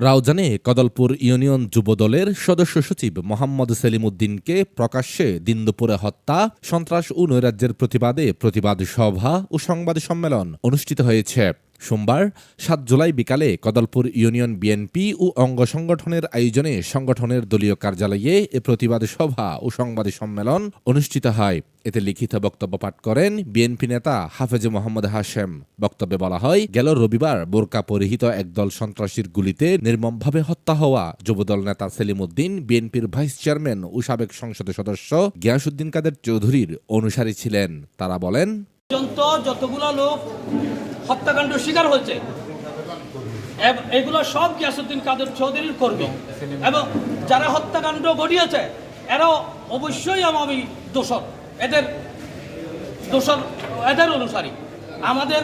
রাউজানে Kadalpur union যুবদলের সদস্য সচিব মোহাম্মদ সেলিম উদ্দিনকে প্রকাশ্যে দিন দুপুরে হত্যা, সন্ত্রাস ও নৈরাজ্যের প্রতিবাদে প্রতিবাদ সভা ও সংবাদ সম্মেলন অনুষ্ঠিত হয়েছে। সোমবার, সাত জুলাই বিকালে কদলপুর ইউনিয়ন বিএনপি ও অঙ্গ সংগঠনের আয়োজনে সংগঠনের দলীয় কার্যালয়ে এ প্রতিবাদ সভা ও সংবাদ সম্মেলন অনুষ্ঠিত হয়। এতে লিখিত বক্তব্য পাঠ করেন বিএনপি নেতা হাফেজ মোহাম্মদ হাশেম। বক্তব্যে বলা হয়, গেল রবিবার বোরকা পরিহিত একদল সন্ত্রাসীর গুলিতে নির্মমভাবে হত্যা হওয়া যুবদল নেতা সেলিম উদ্দিন বিএনপির ভাইস চেয়ারম্যান ও সাবেক সংসদ সদস্য গিয়াসুদ্দিন কাদের চৌধুরীর অনুসারী ছিলেন। তারা বলেন যতগুলো লোক হত্যাকাণ্ড শিকার হয়েছে। এগুলো সব গিয়াসুদ্দিন কাদের চৌধুরীর কর্মী। এবং যারা হত্যাকাণ্ড ঘটিয়েছে এরাও অবশ্যই আমি দোষর। এদের দোষর, এদের অনুসারী। আমাদের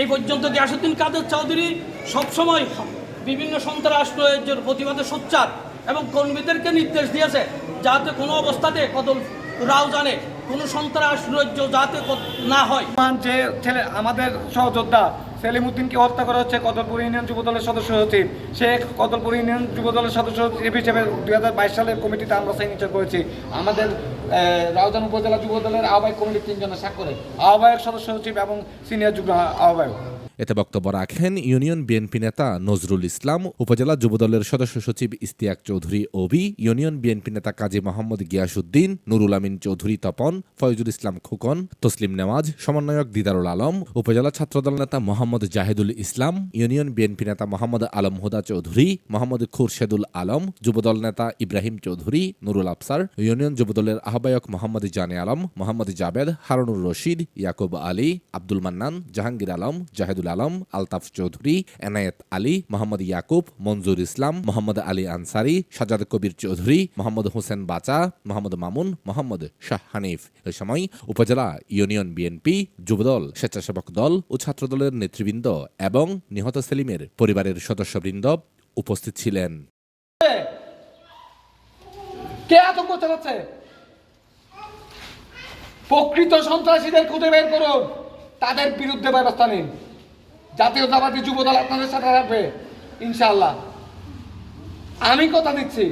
এই পর্যন্ত গিয়াসুদ্দিন কাদের চৌধুরী সবসময় বিভিন্ন সন্ত্রাস প্রয়োগের প্রতিবাদে সোচ্চার এবং কর্মীদেরকে নির্দেশ দিয়েছে, যাতে কোনো অবস্থাতে কদল রাও জানে, কোনো সন্ত্রাস রৌদ্র যাতে না হয়। যে ছেলে, আমাদের সহযোদ্ধা সেলিম উদ্দিনকে হত্যা করা হচ্ছে কদলপুর ইউনিয়ন যুবদলের সদস্য সচিব। সে কদলপুর ইউনিয়ন যুবদলের সদস্য সচিব হিসেবে দুই হাজার বাইশ সালের কমিটিতে আমরা সিগনেচার করেছি। আমাদের রাউজান উপজেলা যুবদলের আহ্বায়ক কমিটির তিনজনের স্বাক্ষরে। আহ্বায়ক সদস্য সচিব এবং সিনিয়র যুগ্ম আহ্বায়ক। এতে বক্তব্য রাখেন ইউনিয়ন বিএনপি নেতা নজরুল ইসলাম, উপজেলা যুবদলের সদস্য সচিব ইস্তিয়াক চৌধুরী ওবি, ইউনিয়ন বিএনপি নেতা কাজী মোহাম্মদ গিয়াসুদ্দিন নুরুল আমিন চৌধুরী তপন, ফয়জুল ইসলাম খোকন, তসলিম নেওয়াজ, সমন্বয়ক দিদারুল আলম, উপজেলা ছাত্রদল নেতা মোহাম্মদ জাহিদুল ইসলাম, ইউনিয়ন বিএনপি নেতা মোহাম্মদ আলম হুদা চৌধুরী, মোহাম্মদ খুরশেদুল আলম, যুবদল নেতা ইব্রাহিম চৌধুরী, নুরুল আফসার, ইউনিয়ন যুবদলের আহ্বায়ক মোহাম্মদ জানে আলম, মোহাম্মদ জাবেদ, হারুনুর রশিদ, ইয়াকুব আলী, আব্দুল মান্নান, জাহাঙ্গীর আলম, জাহেদুল আলম, আলতাফ চৌধুরী, এনায়েত আলী, মোহাম্মদ ইয়াকুব মঞ্জুর ইসলাম, মোহাম্মদ আলী আনসারি সাজাদ কবির চৌধুরী, মোহাম্মদ হোসেন বাচা, মোহাম্মদ মামুন, মোহাম্মদ শাহ হানিফ। এ সময় উপজেলা ইউনিয়ন বিএনপি, যুবদল, স্বেচ্ছাসেবক দল ও ছাত্রদলের নেতৃবৃন্দ এবং নিহত সেলিমের পরিবারের সদস্যবৃন্দ উপস্থিত ছিলেন। কে আতঙ্ক চালাচ্ছে প্রকৃত সন্ত্রাসীদের খুঁজে বের করুন। তাদের বিরুদ্ধে ব্যবস্থা নিন। জাতীয়তাবাদী যুবদল আপনাদের সাথে রাখবে ইনশাল্লাহ আমি কথা দিচ্ছি,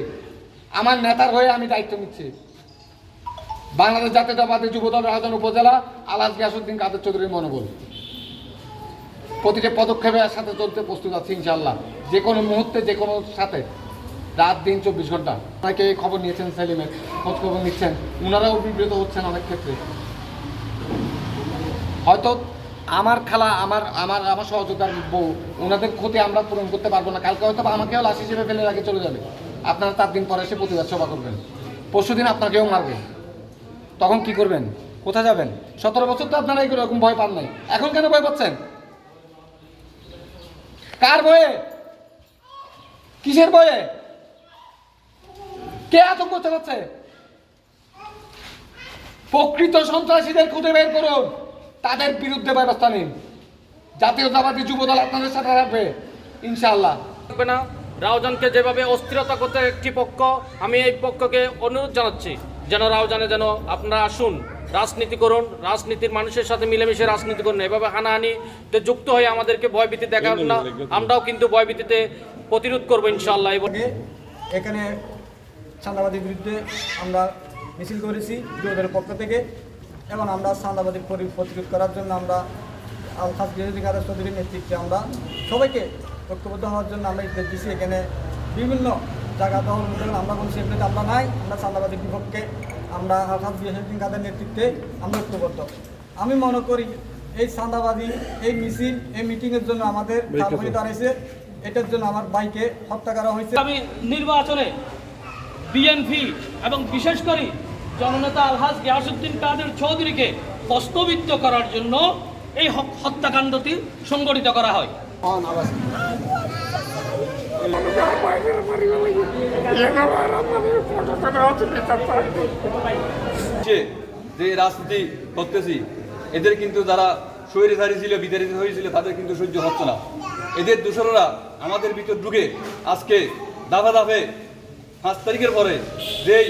আমার নেতার হয়ে আমি দায়িত্ব নিচ্ছি। বাংলাদেশ জাতীয়তাবাদী যুবদল রাজন উপজেলা আলাস গিয়াসুদ্দিন কাদের চৌধুরীর মনোবল। প্রতিটা পদক্ষেপের সাথে চলতে প্রস্তুত আছি ইনশাল্লাহ যে কোনো মুহূর্তে, যে কোনো সাথে। রাত, দিন, চব্বিশ ঘণ্টা। অনেকে খবর নিয়েছেন, সেলিমের খোঁজ খবর নিচ্ছেন। ওনারাও বিব্রত হচ্ছেন অনেক ক্ষেত্রে। হয়তো আমার খালা, আমার আমার আমার সহযোদ্ধার বউ, ওনাদের ক্ষতি আমরা পূরণ করতে পারব না। কালকে হয়তো বা আমাকেও লাশ হিসেবে ফেলে রাখে চলে যাবে। আপনারা চার দিন পরে এসে প্রতিবাদ সভা করবেন। পরশু দিন আপনাকেও মারবে। তখন কি করবেন? কোথায় যাবেন? সতেরো বছর তো আপনারা এরকম ভয় পান নাই। এখন কেন ভয় পাচ্ছেন? কার বয়ে কিসের বয়ে কে আতঙ্ক চালাচ্ছে? প্রকৃত সন্ত্রাসীদের খুঁজে বের করুন। তাদের বিরুদ্ধে ব্যবস্থা নিন। জাতীয়তাবাদী যুবদল আপনাদের সাথে রাখবে ইনশাআল্লাহ। থাকবে না। রাউজানকে যেভাবে অস্থিরতা করতে একটি পক্ষ আমি এই পক্ষকে অনুরোধ জানাচ্ছি যেন রাউজানে যেন আপনারা আসুন রাজনীতি করুন রাজনীতির মানুষের সাথে মিলেমিশে রাজনীতি করুন এভাবে হানাহানিতে যুক্ত হয়ে আমাদেরকে ভয়ভীতি দেখাবেন না আমরাও কিন্তু ভয়ভীতিতে প্রতিরোধ করব ইনশাআল্লাহ। এখানে চাঁদাবাদীর বিরুদ্ধে আমরা মিছিল করেছি যুবদের পক্ষ থেকে। এবং আমরা চাঁদাবাদী পরি- প্রতিরোধ করার জন্য আমরা আলফাজ বিরোধী কাদের চৌধুরীর নেতৃত্বে আমরা সবাইকে ঐক্যবদ্ধ হওয়ার জন্য আমরা নির্দেশ দিচ্ছি এখানে বিভিন্ন জায়গা দখল। আমরা কোনো সেফটিতে আমরা নাই আমরা চাঁদাবাদীর বিপক্ষে আমরা আলফাজ বিরোধী কাদের নেতৃত্বে আমরা ঐক্যবদ্ধ। আমি মনে করি এই চাঁদাবাদী এই মিছিল এই মিটিংয়ের জন্য আমাদের দাঁড়িয়েছে এটার জন্য আমার বাইকে হত্যা করা হয়েছে। আমি নির্বাচনে বিএনপি এবং বিশেষ করে জননেতা আলহাজ গিয়াসুদ্দিন কাদের চৌধুরীকে প্রস্তবিত করার জন্য এই হত্যাকাণ্ডটি সংগঠিত করা হয়। যে রাজনীতি করতেছি, এদের কিন্তু যারা স্বৈরধারী ছিল বিতাড়িত হয়েছিল তাদের কিন্তু সহ্য হচ্ছে না। এদের দোসররা আমাদের ভিতর ঢুকে আজকে দাফে দাফে পাঁচ তারিখের পরে যেই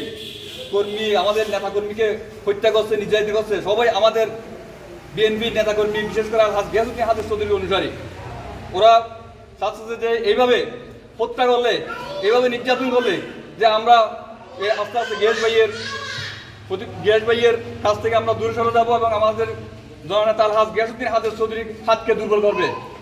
কর্মী, আমাদের নেতাকর্মীকে হত্যা করছে, নির্যাতিত করছে, সবাই আমাদের বিএনপি নেতাকর্মী, বিশেষ করে গিয়াসুদ্দিন হাতের চৌধুরীর অনুসারী। ওরা চাচ্ছে যে এইভাবে হত্যা করলে, এইভাবে নির্যাতন করলে, যে আমরা আস্তে আস্তে গ্যাস ভাইয়ের গ্যাস ভাইয়ের কাছ থেকে আমরা দূরে সরে যাব এবং আমাদের জননেতা আলহাজ গিয়াসুদ্দিন হাতের চৌধুরীর হাতকে দুর্বল করবে।